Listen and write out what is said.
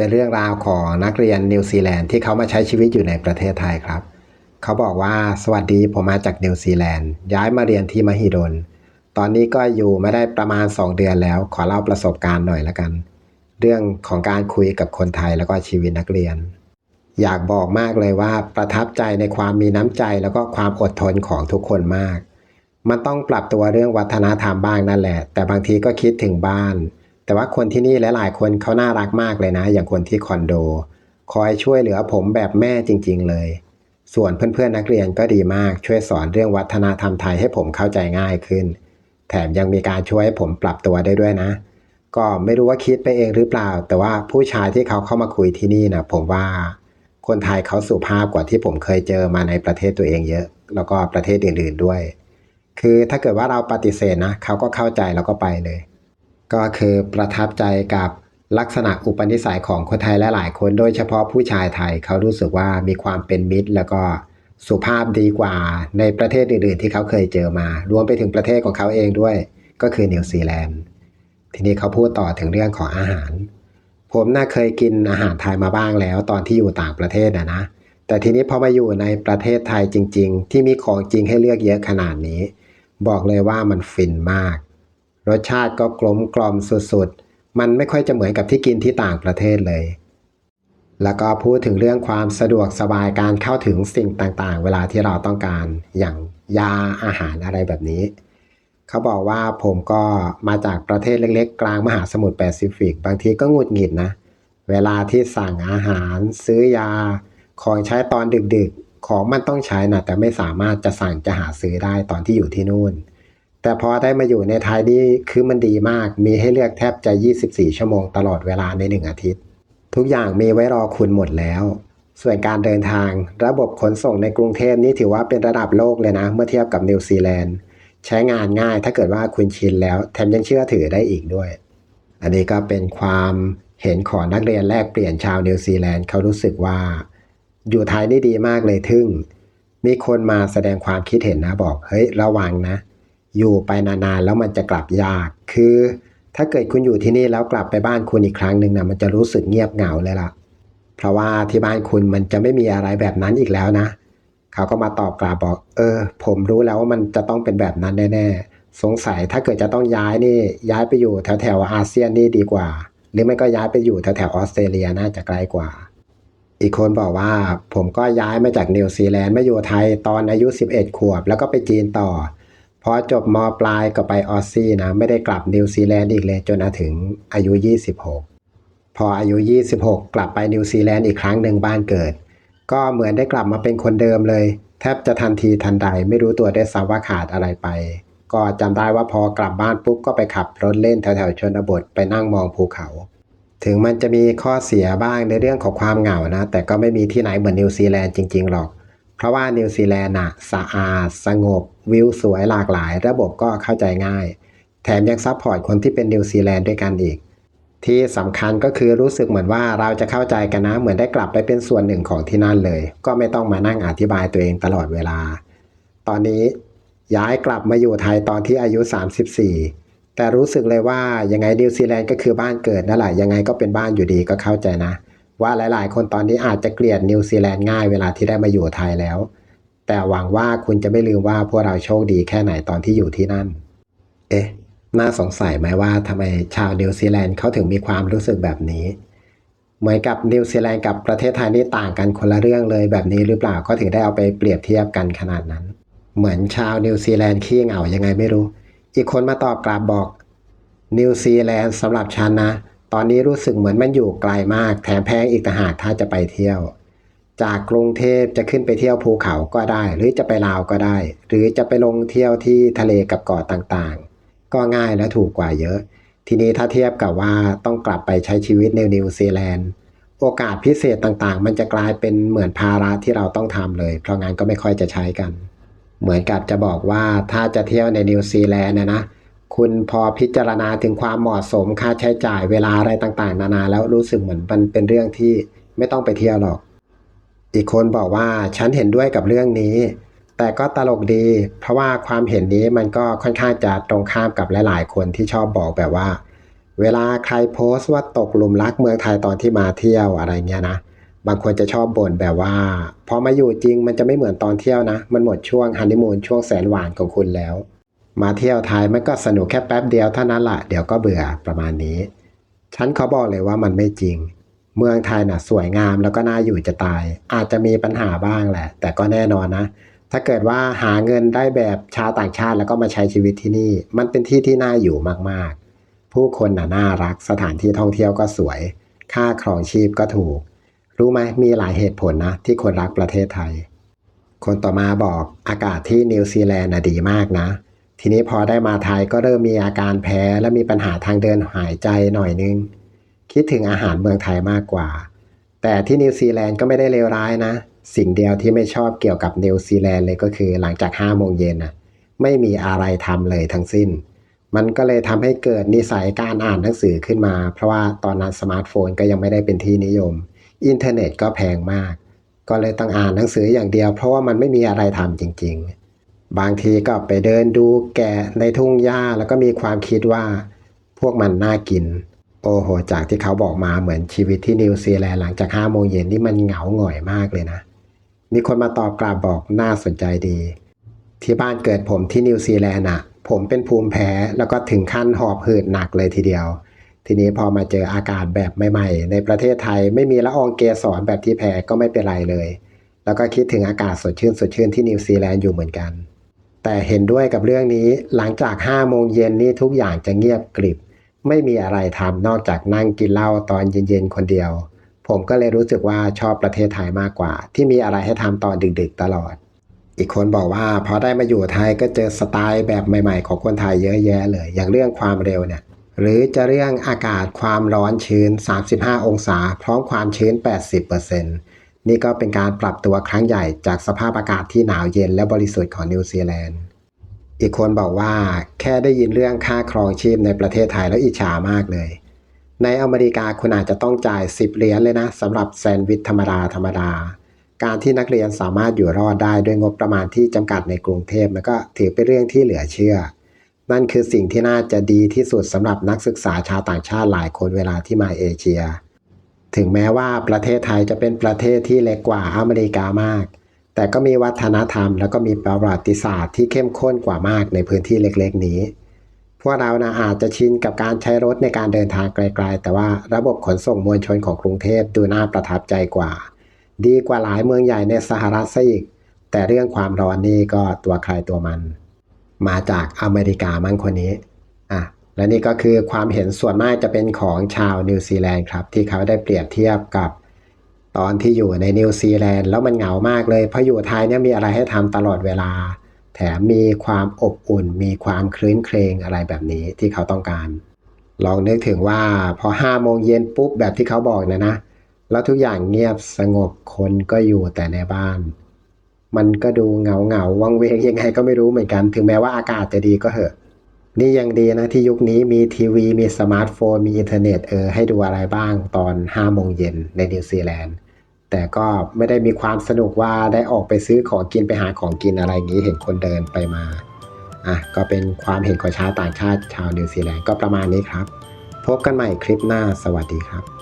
เป็นเรื่องราวของนักเรียนนิวซีแลนด์ที่เขามาใช้ชีวิตอยู่ในประเทศไทยครับ เขาบอกว่าสวัสดีผมมาจากนิวซีแลนด์ ย้ายมาเรียนที่มหิดล ตอนนี้ก็อยู่ไมาได้ประมาณ 2 เดือนแล้ว ขอเล่าประสบการณ์หน่อยละกัน เรื่องของการคุยกับคนไทยแล้วก็ชีวิตนักเรียน อยากบอกมากเลยว่าประทับใจในความมีน้ำใจแล้วก็ความอดทนของทุกคนมาก มันต้องปรับตัวเรื่องวัฒนธรรมบ้างนั่นแหละ แต่บางทีก็คิดถึงบ้าน แต่ว่าคนที่นี่หลายๆคนเขาน่ารักมากเลยนะ อย่างคนที่คอนโด คอยช่วยเหลือผมแบบแม่จริง ๆ เลย ส่วนเพื่อนๆนักเรียนก็ดีมากช่วยสอนเรื่องวัฒนธรรมไทยให้ผมเข้าใจง่ายขึ้น แถมยังมีการช่วยให้ผมปรับตัวได้ด้วยนะ ก็ไม่รู้ว่าคิดไปเองหรือเปล่า แต่ว่าผู้ชายที่เขาเข้ามาคุยที่นี่นะผมว่าคนไทยเขาสุภาพกว่าที่ผมเคยเจอมาในประเทศตัวเองเยอะ แล้วก็ประเทศอื่นๆด้วย คือถ้าเกิดว่าเราปฏิเสธนะเขาก็เข้าใจแล้วก็ไปเลย ก็คือประทับใจกับลักษณะอุปนิสัยของคนไทยและหลายคนโดยเฉพาะผู้ชายไทยเขารู้สึกว่ามีความเป็นมิตร แล้วก็สุภาพดีกว่าในประเทศอื่นๆ ที่เขาเคยเจอมา รวมไปถึงประเทศของเขาเองด้วย ก็คือนิวซีแลนด์ ทีนี้เขาพูดต่อถึงเรื่องของอาหาร ผมน่าเคยกินอาหารไทยมาบ้างแล้ว ตอนที่อยู่ต่างประเทศนะนะ แต่ทีนี้พอมาอยู่ในประเทศไทยจริง ๆ ที่มีของจริงให้เลือกเยอะขนาดนี้ บอกเลยว่ามันฟินมาก รสชาติก็กลมกล่อมสุดๆ มันไม่ค่อยจะเหมือนกับที่กินที่ต่างประเทศเลย แล้วก็พูดถึงเรื่องความสะดวกสบายการเข้าถึงสิ่งต่างๆ เวลาที่เราต้องการอย่างยาอาหารอะไรแบบนี้ เขาบอกว่าผมก็มาจากประเทศเล็กๆ กลางมหาสมุทรแปซิฟิก บางทีก็หงุดหงิดนะ เวลาที่สั่งอาหาร ซื้อยา ของใช้ตอนดึกๆ ของมันต้องใช้นะแต่ไม่สามารถจะสั่งจะหาซื้อได้ตอนที่อยู่ที่นู่น แต่พอได้มาอยู่ในไทยนี่คือมันดีมาก มีให้เลือกแทบจะ 24 ชั่วโมงตลอดเวลาใน 1 อาทิตย์ ทุกอย่างมีไว้รอคุณหมดแล้ว ส่วนการเดินทาง ระบบขนส่งในกรุงเทพนี่ถือว่าเป็นระดับโลกเลยนะ เมื่อเทียบกับนิวซีแลนด์ ใช้งานง่ายถ้าเกิดว่าคุณชินแล้ว แถมยังเชื่อถือได้อีกด้วย อันนี้ก็เป็นความเห็นของนักเรียนแลกเปลี่ยนชาวนิวซีแลนด์เขารู้สึกว่า อยู่ไทยนี่ดีมากเลยทึ่ง มีคนมาแสดงความคิดเห็นนะบอกเฮ้ยระวังนะ อยู่ไปนานๆแล้วมันจะกลับยาก คือ ถ้าเกิดคุณอยู่ที่นี่แล้วกลับไปบ้านคุณอีกครั้งหนึ่งนะมันจะรู้สึกเงียบเหงาเลยล่ะ เพราะว่าที่บ้านคุณมันจะไม่มีอะไรแบบนั้นอีกแล้วนะ เขาก็มาตอบกลับบอก เออ ผมรู้แล้วว่ามันจะต้องเป็นแบบนั้นแน่ๆ สงสัยถ้าเกิดจะต้องย้ายนี่ย้ายไปอยู่แถวแถวๆอาเซียนนี่ดีกว่า หรือไม่ก็ย้ายไปอยู่แถวแถวๆออสเตรเลียน่าจะไกลกว่าอีกคนบอกว่าผมก็ย้ายมาจากนิวซีแลนด์มาอยู่ไทยตอนอายุ 11 ขวบ แล้วก็ไปจีนต่อ พอจบมปลายก็ไปออสซี่นะ ไม่ได้กลับนิวซีแลนด์อีกเลยจนถึงอายุ 26 พออายุ 26 กลับไปนิวซีแลนด์อีกครั้งหนึ่งบ้านเกิด ก็เหมือนได้กลับมาเป็นคนเดิมเลย แทบจะทันทีทันใดไม่รู้ตัวได้ซ้ำว่าขาดอะไรไป ก็จำได้ว่าพอกลับบ้านปุ๊บก็ไปขับรถเล่นแถวๆชนบทไปนั่งมองภูเขา ถึงมันจะมีข้อเสียบ้างในเรื่องของความเหงานะ แต่ก็ไม่มีที่ไหนเหมือนนิวซีแลนด์จริงๆหรอก เพราะว่านิวซีแลนด์น่ะสะอาด สงบ วิวสวยหลากหลาย ระบบก็เข้าใจง่าย แถมยังซัพพอร์ตคนที่เป็นนิวซีแลนด์ด้วยกันอีก ที่สำคัญก็คือรู้สึกเหมือนว่าเราจะเข้าใจกันนะ เหมือนได้กลับไปเป็นส่วนหนึ่งของที่นั่นเลย ก็ไม่ต้องมานั่งอธิบายตัวเองตลอดเวลา ตอนนี้ย้ายกลับมาอยู่ไทยตอนที่อายุ 34 แต่รู้สึกเลยว่ายังไงนิวซีแลนด์ก็คือบ้านเกิดนั่นแหละยังไงก็เป็นบ้านอยู่ดีก็เข้าใจนะ ว่าหลายๆ คนตอนนี้อาจจะเกลียดนิวซีแลนด์ง่ายเวลาที่ได้มาอยู่ไทยแล้ว แต่หวังว่าคุณจะไม่ลืมว่าพวกเราโชคดีแค่ไหนตอนที่อยู่ที่นั่น เอ๊ะ น่าสงสัยไหมว่าทำไมชาวนิวซีแลนด์เขาถึงมีความรู้สึกแบบนี้ เหมือนกับนิวซีแลนด์กับประเทศไทยนี่ต่างกันคนละเรื่องเลยแบบนี้หรือเปล่าก็ถึงได้เอาไปเปรียบเทียบกันขนาดนั้น เหมือนชาวนิวซีแลนด์ขี้เหงายังไงไม่รู้ อีกคนมาตอบกลับบอกนิวซีแลนด์สำหรับฉันนะ ตอนนี้รู้สึกเหมือนมันอยู่ไกลมาก แถมแพงอีกต่างหากถ้าจะไปเที่ยว จากกรุงเทพจะขึ้นไปเที่ยวภูเขาก็ได้ หรือจะไปลาวก็ได้ หรือจะไปลงเที่ยวที่ทะเลกับเกาะต่างๆ ก็ง่ายและถูกกว่าเยอะ ทีนี้ถ้าเทียบกับว่าต้องกลับไปใช้ชีวิตในนิวซีแลนด์โอกาสพิเศษต่างๆ มันจะกลายเป็นเหมือนภาระที่เราต้องทำเลย เพราะงั้นก็ไม่ค่อยจะใช้กัน เหมือนกับจะบอกว่าถ้าจะเที่ยวในนิวซีแลนด์นะนะ คุณพอพิจารณาถึงความเหมาะสมค่าใช้จ่ายเวลาอะไรต่างๆ นานาแล้วรู้สึกเหมือนมันเป็นเรื่องที่ไม่ต้องไปเที่ยวหรอก อีกคนบอกว่าฉันเห็นด้วยกับเรื่องนี้ แต่ก็ตลกดี เพราะว่าความเห็นนี้มันก็ค่อนข้างจะตรงข้ามกับหลายๆ คนที่ชอบบอกแบบว่า เวลาใครโพสต์ว่าตกหลุมรักเมืองไทยตอนที่มาเที่ยวอะไรเงี้ยนะบางคนจะชอบบ่นแบบว่าพอมาอยู่จริงมันจะไม่เหมือนตอนเที่ยวนะ มันหมดช่วงฮันนีมูนช่วงแสนหวานของคุณแล้ว มาเที่ยวไทยมันก็สนุกแค่แป๊บเดียวเท่านั้นละเดี๋ยวก็เบื่อประมาณนี้ ฉันเขาบอกเลยว่ามันไม่จริง เมืองไทยน่ะสวยงามแล้วก็น่าอยู่จะตาย อาจจะมีปัญหาบ้างแหละ แต่ก็แน่นอนนะ ถ้าเกิดว่าหาเงินได้แบบชาวต่างชาติแล้วก็มาใช้ชีวิตที่นี่ มันเป็นที่ที่น่าอยู่มากๆ ผู้คนน่ะน่ารักสถานที่ท่องเที่ยวก็สวย ค่าครองชีพก็ถูก รู้ไหมมีหลายเหตุผลนะ ที่คนรักประเทศไทย คนต่อมาบอกอากาศที่นิวซีแลนด์น่ะดีมากนะ ทีนี้พอได้มาไทยก็เริ่มมีอาการแพ้และมีปัญหาทางเดินหายใจหน่อยนึง คิดถึงอาหารเมืองไทยมากกว่า แต่ที่นิวซีแลนด์ก็ไม่ได้เลวร้ายนะ สิ่งเดียวที่ไม่ชอบเกี่ยวกับนิวซีแลนด์เลยก็คือหลังจาก5โมงเย็นน่ะไม่มีอะไรทำเลยทั้งสิ้น มันก็เลยทำให้เกิดนิสัยการอ่านหนังสือขึ้นมา เพราะว่าตอนนั้นสมาร์ทโฟนก็ยังไม่ได้เป็นที่นิยม อินเทอร์เน็ตก็แพงมาก ก็เลยต้องอ่านหนังสืออย่างเดียว เพราะว่ามันไม่มีอะไรทำจริง ๆ บางทีก็ไปเดินดูแกะในทุ่งหญ้าแล้วก็มีความคิดว่า พวกมันน่ากิน โอ้โห จากที่เขาบอกมาเหมือนชีวิตที่นิวซีแลนด์หลังจาก5โมงเย็นนี่มันเหงาหงอยมากเลยนะ มีคนมาตอบกลับบอกน่าสนใจดี ที่บ้านเกิดผมที่นิวซีแลนด์อะผมเป็นภูมิแพ้แล้วก็ถึงขั้นหอบหืดหนักเลยทีเดียว ทีนี้พอมาเจออากาศแบบใหม่ ๆ ในประเทศไทยไม่มีละอองเกสรแบบที่แพ้ก็ไม่เป็นไรเลย แล้วก็คิดถึงอากาศสดชื่นสดชื่นที่นิวซีแลนด์อยู่เหมือนกัน แต่เห็นด้วยกับเรื่องนี้หลังจาก5โมงเย็นนี่ทุกอย่างจะเงียบกริบ ไม่มีอะไรทำนอกจากนั่งกินเหล้าตอนเย็นๆคนเดียว ผมก็เลยรู้สึกว่าชอบประเทศไทยมากกว่า ที่มีอะไรให้ทำตอนดึกๆตลอด อีกคนบอกว่าพอได้มาอยู่ไทยก็เจอสไตล์แบบใหม่ ๆ ของคนไทยเยอะแยะเลย อย่างเรื่องความเร็วเนี่ยหรือจะเรื่องอากาศความร้อนชื้น 35 องศา พร้อมความชื้น 80% นี่ก็เป็นการปรับตัวครั้งใหญ่จากสภาพอากาศที่หนาวเย็นและบริสุทธิ์ของนิวซีแลนด์ อีกคนบอกว่าแค่ได้ยินเรื่องค่าครองชีพในประเทศไทยแล้วอิจฉามากเลย ในอเมริกาคุณอาจจะต้องจ่าย 10 เหรียญเลยนะสำหรับแซนด์วิชธรรมดาธรรมดา การที่นักเรียนสามารถอยู่รอดได้ด้วยงบประมาณที่จำกัดในกรุงเทพมันก็ถือเป็นเรื่องที่เหลือเชื่อ นั่นคือสิ่งที่น่าจะดีที่สุดสำหรับนักศึกษาชาวต่างชาติหลายคนเวลาที่มาเอเชีย ถึงแม้ว่าประเทศไทยจะเป็นประเทศที่เล็กกว่าอเมริกามาก แต่ก็มีวัฒนธรรม แล้วก็มีประวัติศาสตร์ที่เข้มข้นกว่ามากในพื้นที่เล็กๆนี้ พวกเรานะอาจจะชินกับการใช้รถในการเดินทางไกลๆ แต่ว่าระบบขนส่งมวลชนของกรุงเทพดูน่าประทับใจกว่า ดีกว่าหลายเมืองใหญ่ในสหรัฐซะอีก แต่เรื่องความร้อนนี่ก็ตัวใครตัวมัน มาจากอเมริกามั่งคนนี้อะ และนี่ก็คือความเห็นส่วนมากจะเป็นของชาวนิวซีแลนด์ครับ ที่เขาได้เปรียบเทียบกับตอนที่อยู่ในนิวซีแลนด์แล้วมันเหงามากเลยเพราะอยู่ไทยเนี่ยมีอะไรให้ทำตลอดเวลา แถมมีความอบอุ่น มีความคลื้นเครงอะไรแบบนี้ที่เขาต้องการ ลองนึกถึงว่าพอห้าโมงเย็นปุ๊บแบบที่เขาบอกนะนะ แล้วทุกอย่างเงียบสงบคนก็อยู่แต่ในบ้าน มันก็ดูเหงาเหงาวังเวงยังไงก็ไม่รู้เหมือนกัน ถึงแม้ว่าอากาศจะดีก็เหอะ นี่ยังดีนะที่ยุคนี้มีทีวีมีสมาร์ทโฟน มีอินเทอร์เน็ตเออให้ดูอะไรบ้างตอน5โมงเย็นในนิวซีแลนด์แต่ก็ไม่ได้มีความสนุกว่าได้ออกไปซื้อของกินไปหาของกินอะไรอย่างนี้เห็นคนเดินไปมาอะก็เป็นความเห็นของชาวต่างชาติชาวนิวซีแลนด์ก็ประมาณนี้ครับ พบกันใหม่คลิปหน้าสวัสดีครับ